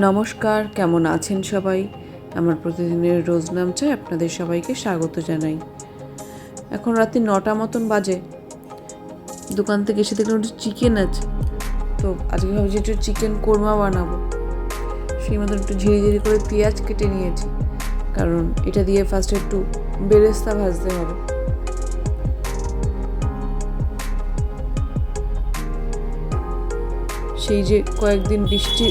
নমস্কার, কেমন আছেন সবাই? আমার প্রতিদিনের রোজ নাম চাই আপনাদের সবাইকে স্বাগত জানাই। এখন রাতে নটা মতন বাজে। দোকান থেকে এসে দেখলাম একটু চিকেন আছে। তো আজকে ভাবছি একটু চিকেন কোরমা বানাবো। সেই মতন একটু ঝিরি ঝিরি করে পেঁয়াজ কেটে নিয়েছি। কারণ এটা দিয়ে ফার্স্টে একটু বেরেস্তা ভাজতে হবে। সেই যে কয়েকদিন বৃষ্টি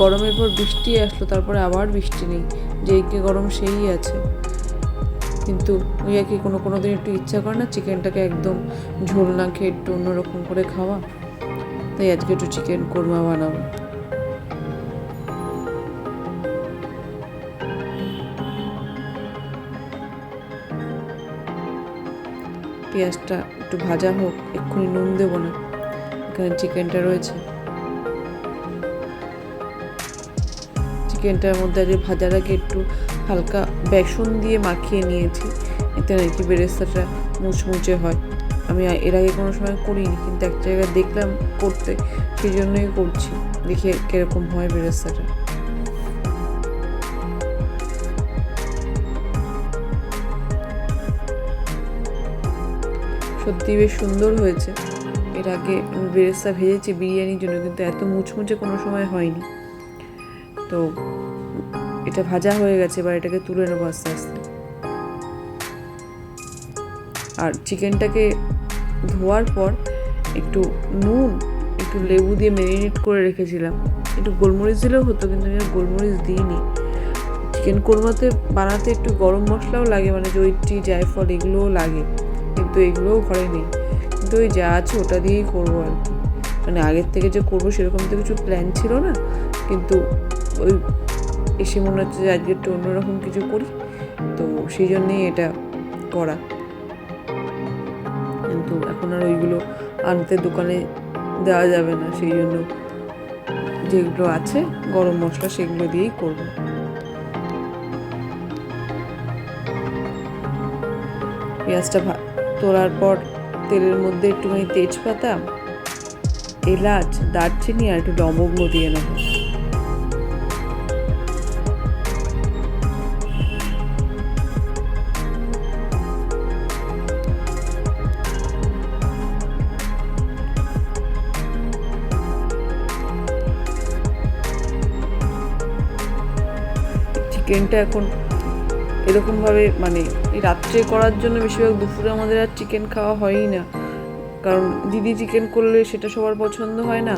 গরমের পর বৃষ্টি আসলো, তারপরে আবার বৃষ্টি নেই। যেই কে গরম সেই আছে। কিন্তু ওই কি কোনো কোনো দিন একটু ইচ্ছা করে না চিকেনটাকে একদম ঝোল না খেয়ে একটু অন্যরকম করে খাওয়া। তাই আজকে একটু চিকেন কোরমা বানাবো। পেঁয়াজটা একটু ভাজা হোক, এক্ষুনি নুন দেবো না। এখানে চিকেনটা রয়েছে। চিকেনটার মধ্যে আগে আগে একটু হালকা বেসন দিয়ে মাখিয়ে নিয়েছি। এতে নাকি বেরেস্তাটা মুচমুচে হয়। আমি এর আগে কোনো সময় করিনি, কিন্তু এক জায়গায় দেখলাম করতে সেই জন্যই করছি। দেখি কীরকম হয় বেরেস্তাটা। সত্যি বেশ সুন্দর হয়েছে। এর আগে আমি বেরেস্তা ভেজেছি বিরিয়ানির জন্য, কিন্তু এত মুচমুচে কোনো সময় হয়নি। তো এটা ভাজা হয়ে গেছে, এবার এটাকে তুলে নেব আস্তে আস্তে। আর চিকেনটাকে ধোয়ার পর একটু নুন, একটু লেবু দিয়ে ম্যারিনেট করে রেখেছিলাম। একটু গোলমরিচ দিলেও হতো, কিন্তু আমি গোলমরিচ দিইনি। চিকেন কোরমাতে বানাতে একটু গরম মশলাও লাগে মানে জৈত্রী, জায়ফল, এগুলোও লাগে। কিন্তু এগুলোও ঘরে নেই। কিন্তু ওই যা আছে ওটা দিয়েই করব আর কি। মানে আগের থেকে যে করব সেরকম তো কিছু প্ল্যান ছিল না, কিন্তু ওই এসে মনে হচ্ছে যে আজকে একটু অন্যরকম কিছু করি। তো সেই জন্যেই এটা করা। কিন্তু এখন আর ওইগুলো আনতে দোকানে দেওয়া যাবে না। সেই জন্য যেগুলো আছে, গরম মশলা সেগুলো দিয়েই করব। পেঁয়াজটা তোলার পর তেলের মধ্যে একটুখানি তেজপাতা, এলাচ, দারচিনি আর একটু লবঙ্গ দিয়ে নেব। চিকেনটা এখন এরকমভাবে মানে রাত্রে করার জন্য বেশিরভাগ দুপুরে আমাদের আর চিকেন খাওয়া হয়ই না। কারণ দিদি চিকেন করলে সেটা সবার পছন্দ হয় না।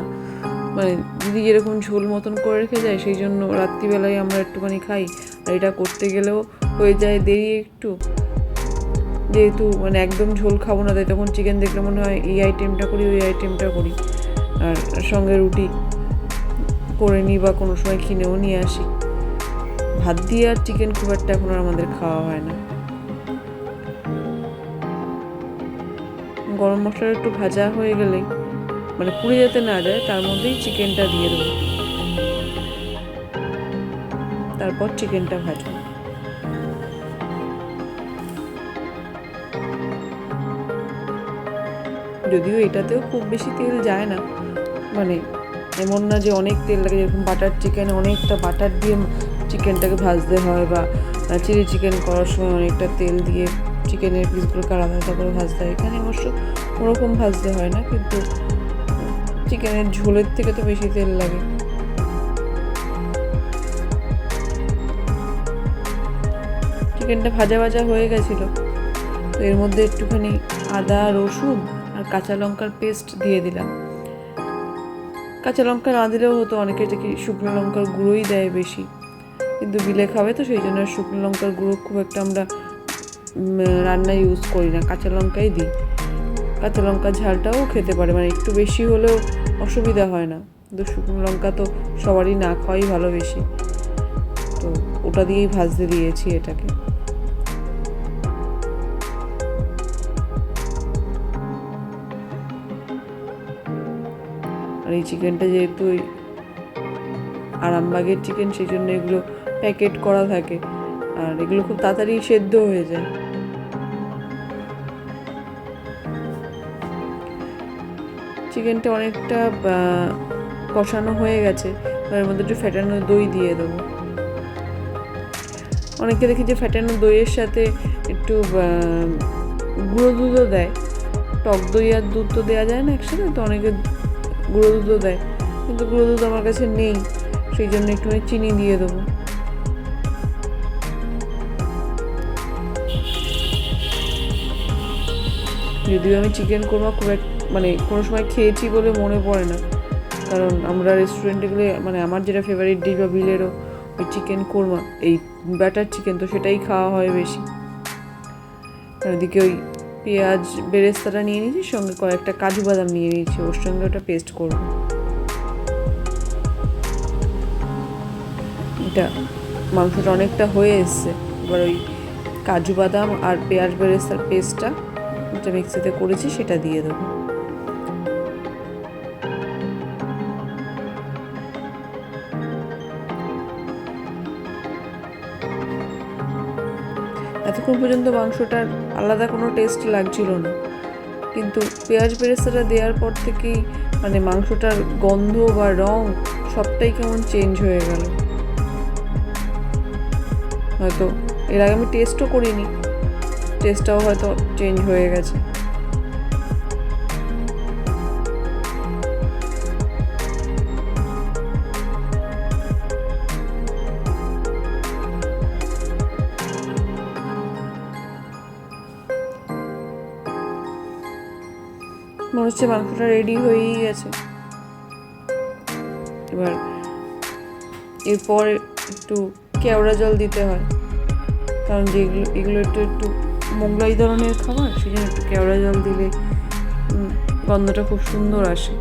মানে দিদি যেরকম ঝোল মতন করে রেখে যায়, সেই জন্য রাত্রিবেলায় আমরা একটুখানি খাই। আর এটা করতে গেলেও হয়ে যায় দেরি একটু। যেহেতু মানে একদম ঝোল খাব না, তাই তখন চিকেন দেখলে মনে হয় এই আইটেমটা করি, ওই আইটেমটা করি। আর সঙ্গে রুটি করে নিই বা কোনো সময় কিনেও নিয়ে আসি। ভাত দিয়ে আর চিকেন খুব একটা এখন আর আমাদের খাওয়া হয় না। গরম মশলা একটু ভাজা হয়ে গেলে মানে পুড়ে যেতে না যায়, তার মধ্যেই চিকেনটা দিয়ে দেবো। তারপর চিকেনটা ভাজবো। যদিও এটাতেও খুব বেশি তেল যায় না মানে এমন না যে অনেক তেল লাগে, যেরকম বাটার চিকেন অনেকটা বাটার দিয়ে চিকেনটাকে ভাজতে হয় বা চিলি চিকেন করার সময় অনেকটা তেল দিয়ে চিকেনের পিসগুলোকে আলাদা আলাদা করে ভাজতে হয়। এখানে অবশ্য ওরকম ভাজতে হয় না, কিন্তু চিকেনের ঝোলের থেকে তো বেশি তেল লাগে। চিকেনটা ভাজা ভাজা হয়ে গেছিল, তো এর মধ্যে একটুখানি আদা, রসুন আর কাঁচা লঙ্কার পেস্ট দিয়ে দিলাম। কাঁচা লঙ্কা না দিলেও হতো অনেকে দেখি শুকনো লঙ্কার গুঁড়োই দেয় বেশি? কিন্তু বিলে খাবে তো, সেই জন্য শুকনো লঙ্কার গুঁড়ো খুব একটা আমরা রান্নায় ইউজ করি না। কাঁচা লঙ্কাই দিই। কাঁচা লঙ্কার ঝালটাও খেতে পারে মানে একটু বেশি হলেও অসুবিধা হয় না। কিন্তু শুকনো লঙ্কা তো সবারই না খাওয়াই ভালো বেশি। তো ওটা দিয়েই ভাজতে দিয়েছি এটাকে। এই চিকেনটা যেহেতু ওই আরামবাগের চিকেন, সেই জন্য এগুলো প্যাকেট করা থাকে। আর এগুলো খুব তাড়াতাড়ি সেদ্ধ হয়ে যায়। চিকেনটা অনেকটা কষানো হয়ে গেছে। এর মধ্যে একটু ফ্যাটানো দই দিয়ে দেবো। অনেকে দেখি যে ফ্যাটানো দইয়ের সাথে একটু গুঁড়ো দুধও দেয়। টক দই আর দুধ তো দেওয়া যায় না একসাথে, তো অনেকে গুঁড়ো দুধও দেয়, কিন্তু গুঁড়ো দুধ আমার কাছে নেই, সেই জন্য একটুখানি চিনি দিয়ে দেবো। যদিও আমি চিকেন কোরমা খুব এক মানে কোনো সময় খেয়েছি বলে মনে পড়ে না, কারণ আমরা রেস্টুরেন্টে গেলে মানে আমার যেটা ফেভারিট ডিশ বা বিলেরও ওই চিকেন কোরমা, এই ব্যাটার চিকেন তো সেটাই খাওয়া হয় বেশি। ওদিকে ওই পেঁয়াজ বেরেস্তাটা নিয়ে নিয়েছি, সঙ্গে কয়েকটা কাজু বাদাম নিয়ে নিয়েছি, ওর সঙ্গে ওটা পেস্ট করব। এটা মাংসটা অনেকটা হয়ে এসছে। এবার ওই কাজু বাদাম আর পেঁয়াজ বেরেস্তার পেস্টটা যেটা মিক্সিতে করেছি, সেটা দিয়ে দেবো। এতক্ষণ পর্যন্ত মাংসটার আলাদা কোনো টেস্ট লাগছিল না। কিন্তু পেঁয়াজ বেরেস্তাটা দেওয়ার পর থেকেই মানে মাংসটার গন্ধ বা রং সবটাই কেমন চেঞ্জ হয়ে গেল। হয়তো এর আগে আমি টেস্টও করিনি টেস্টটাও হয়তো চেঞ্জ হয়ে গেছে। মনে হচ্ছে মাংসটা রেডি হয়েই গেছে। এবার এরপর একটু কেওড়া জল দিতে হয়। কারণ যেগুলো এগুলো একটু একটু মোগলাই ধরনের খাবার সেই জন্য একটু কেওড়া জল দিলে গন্ধটা খুব সুন্দর আসে।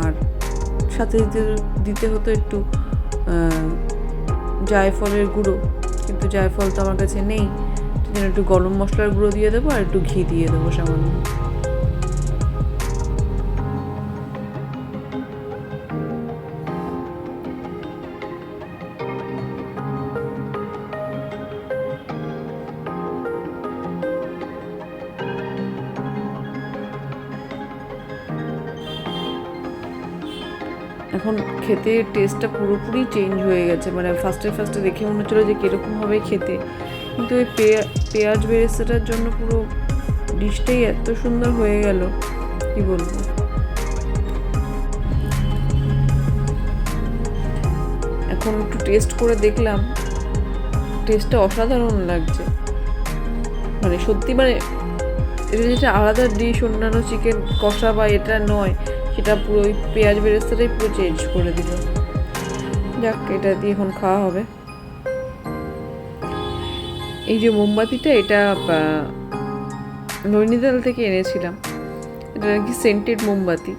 আর সাথে দিতে দিতে হতো একটু জায়ফলের গুঁড়ো। কিন্তু জায়ফল তো আমার কাছে নেই। জন্য একটু গরম মশলার গুঁড়ো দিয়ে দেবো আর একটু ঘি দিয়ে দেবো সামান্য। এখন খেতে টেস্টটা পুরোপুরি চেঞ্জ হয়ে গেছে। মানে ফার্স্টে ফার্স্টে দেখে মনে হচ্ছিল যে কীরকম হবে খেতে। কিন্তু ওই পেঁয়া- পেঁয়াজ বেরেস্তাটার জন্য পুরো ডিশটাই এত সুন্দর হয়ে গেল। কি বলব? এখন একটু টেস্ট করে দেখলাম। টেস্টটা অসাধারণ লাগছে। মানে সত্যি মানে এটা যেটা আলাদা ডিশ অন্যান্য চিকেন কষা বা এটা নয়, সেটা পুরো ওই পেঁয়াজ বেরেস্তাটাই পুরো চেঞ্জ করে দিল। যাক, এটা দিয়ে এখন খাওয়া হবে। এই যে মোমবাতিটা, এটা নৈনিতাল থেকে এনেছিলাম। এটা নাকি সেন্টেড মোমবাতি।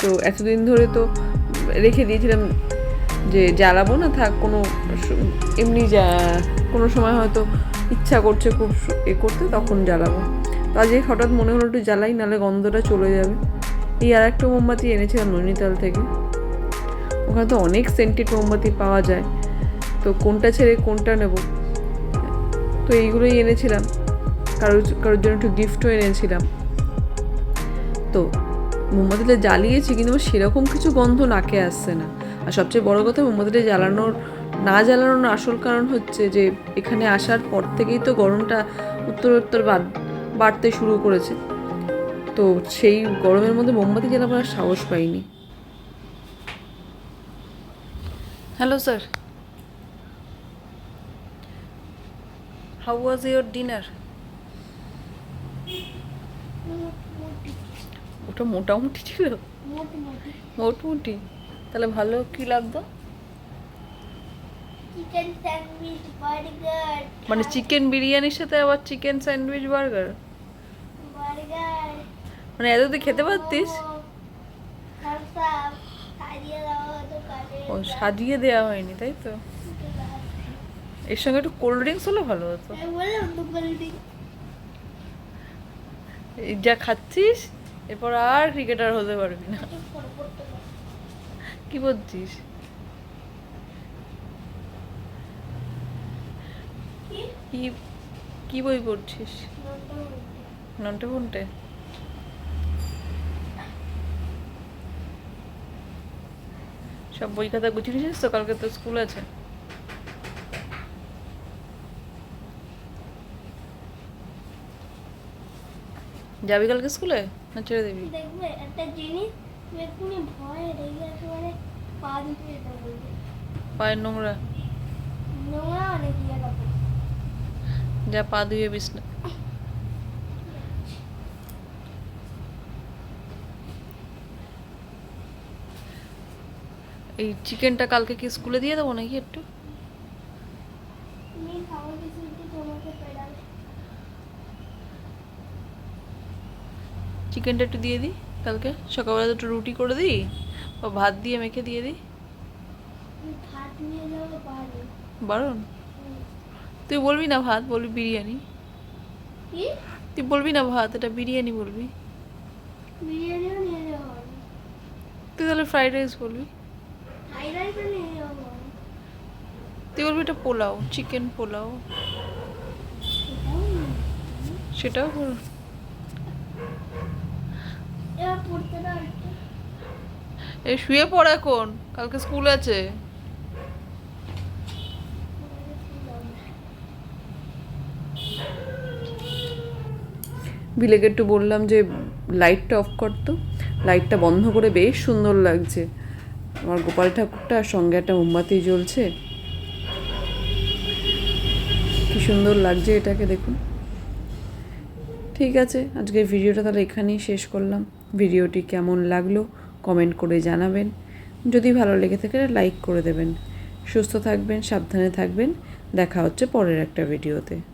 তো এতদিন ধরে তো রেখে দিয়েছিলাম যে জ্বালাবো না, থাক, কোনো এমনি যা, কোনো সময় হয়তো ইচ্ছা করছে খুব এ করতে, তখন জ্বালাবো। তো আজ হঠাৎ মনে হলো একটু জ্বালাই নাহলে গন্ধটা চলে যাবে। এই আর একটা মোমবাতি এনেছিলাম নৈনিতাল থেকে। ওখানে তো অনেক সেন্টেড মোমবাতি পাওয়া যায়। তো কোনটা ছেড়ে কোনটা নেব? তো এইগুলোই এনেছিলাম। কারোর কারোর জন্য একটু গিফটও এনেছিলাম। তো মোমবাতিটা জ্বালিয়েছি, কিন্তু সেরকম কিছু গন্ধ নাকে আসছে না। আর সবচেয়ে বড় কথা মোমবাতিটা জ্বালানোর, না জ্বালানোর আসল কারণ হচ্ছে যে, এখানে আসার পর থেকেই তো গরমটা উত্তরোত্তর বাড়- বাড়তে শুরু করেছে। তো সেই গরমের মধ্যে মোমবাতি জ্বালাবার সাহস পাইনি। Hello sir how was your dinner ওটা মোটামুটি ছিল। মোটামুটি। তাহলে ভালো কি লাগতো? মানে চিকেন বিরিয়ানির সাথে আবার চিকেন স্যান্ডউইচ বার্গার মানে এত তুই খেতে পারতিস? ও সাজিয়ে দেওয়া হয়নি তাই তো? এর সঙ্গে একটু কোল্ড ড্রিঙ্কস হলে ভালো হতো। এই যা খাচ্ছিস এরপর আর ক্রিকেটার হতে পারবি না। কি বলছিস? কি? কি বই পড়ছিস? নন্টে ফন্টে সব বই খাতা গুছিয়ে নিয়েছিস তো? কালকে তো স্কুল আছে। যাবি কালকে স্কুলে? না ছেড়ে দিবি? দেখবে একটা জিনিস তুমি এক্ষুনি রেগে একেবারে পা দিতে পায়ের নোংরা? নোংরা অনেক ইয়ে যা পা ধুয়ে বিস না। এই চিকেনটা কালকে কি স্কুলে দিয়ে দেবো নাকি একটু তুমি খাবার কিছু একটু তোমাকে পেড়াবে চিকেনটা একটু দিয়ে দিই। কালকে সকালবেলা দুটো রুটি করে দিই বা ভাত দিয়ে মেখে দিয়ে দিই। বারণ? তুই বলবি না ভাত বলবি বিরিয়ানি। তুই বলবি না ভাত এটা বিরিয়ানি বলবি। তুই তাহলে ফ্রাইড রাইস বলবি। তুই বলবি এটা পোলাও চিকেন পোলাও। সেটাও বল এবার পড়তে দাও একটু এই শুয়ে পড় এখন। কালকে স্কুল আছে। বিলেকে একটু বললাম যে লাইটটা অফ করতো লাইটটা বন্ধ করে বেশ সুন্দর লাগছে। আমার গোপাল ঠাকুরটা সঙ্গে একটা মোমবাতি জ্বলছে। কি সুন্দর লাগছে এটাকে দেখুন। ঠিক আছে, আজকের ভিডিওটা তাহলে এখানেই শেষ করলাম। ভিডিওটি কেমন লাগল কমেন্ট করে জানাবেন। যদি ভালো লেগে থাকে, লাইক করে দেবেন। সুস্থ থাকবেন, সাবধানে থাকবেন। দেখা হচ্ছে পরের একটা ভিডিওতে।